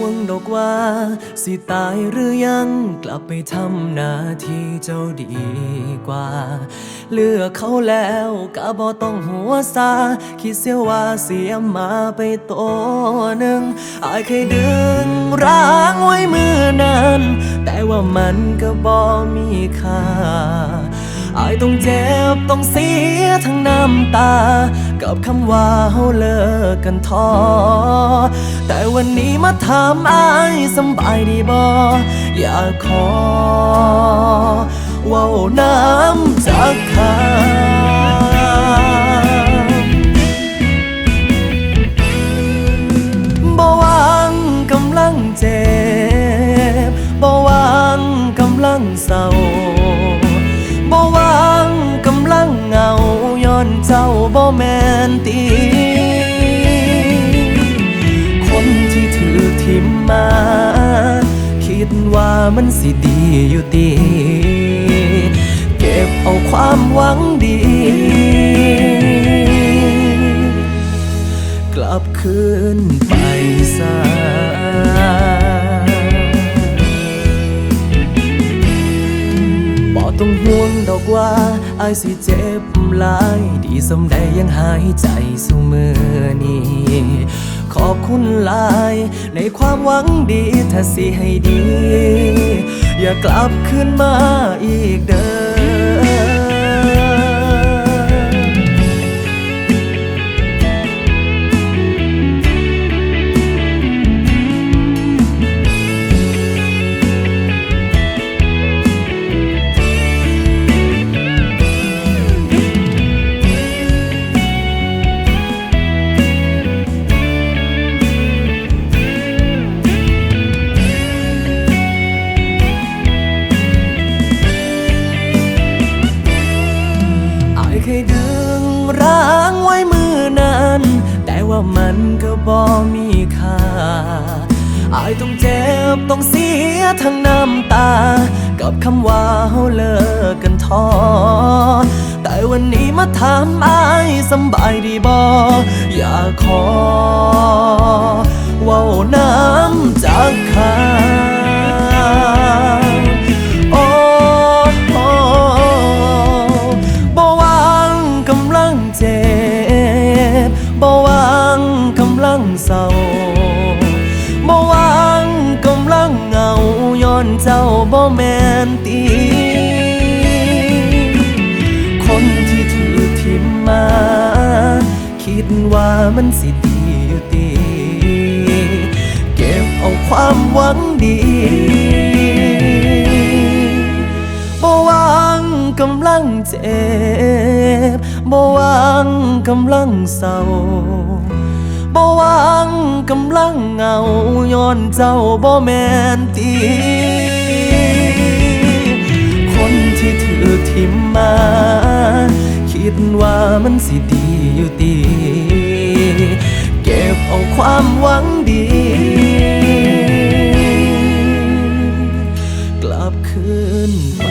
วงดอกว่า สิตายหรือยังกลับไปทำหน้าที่เจ้าดีกว่า เลือกเขาแล้วก็บ่ต้องหัวซา คิดเสียว่าเสียมาไปตัวหนึ่งอายเคยดึงร้างไว้มือนั้น แต่ว่ามันก็บ่มีค่า อายต้องเจ็บต้องเสียทั้งน้ำตา กับคำว่าเฮาเลิกกันท้อแต่วันนี้มาถามอายสบายดีบ่อยากขอ บ่แมนตีคนที่ถือทิมมา คิดว่ามันสิดีอยู่ดีเก็บเอาความหวังดี กลับคืนไปซะบอกต้องห่วงดอกว่าายสิเจ็บหลาย ดีสมใดยังหายใจสุมือนี้ ขอบคุณหลาย ในความหวังดีถ้าสิให้ดี อย่ากลับคืนมาอีกเด้อ มันก็บ่มีค่าอายต้องเจ็บต้องเสียทั้งน้ำตา กับคำว่าเฮาเลิกกันท้อแต่วันนี้มาถามอายสบายดีบ่อยากขอ บ่แมนตีคนที่ถือทิมมา คิดว่ามันสิดีอยู่ดีเก็บเอาความหวังดีบ่หวังกำลังเจ็บบ่หวังกำลังเศร้าบ่หวังกำลังเหงาย้อนเจ้าบ่แม่นตี ทิมมา คิดว่ามันสิดีอยู่ดี เก็บเอาความหวังดี กลับคืนไป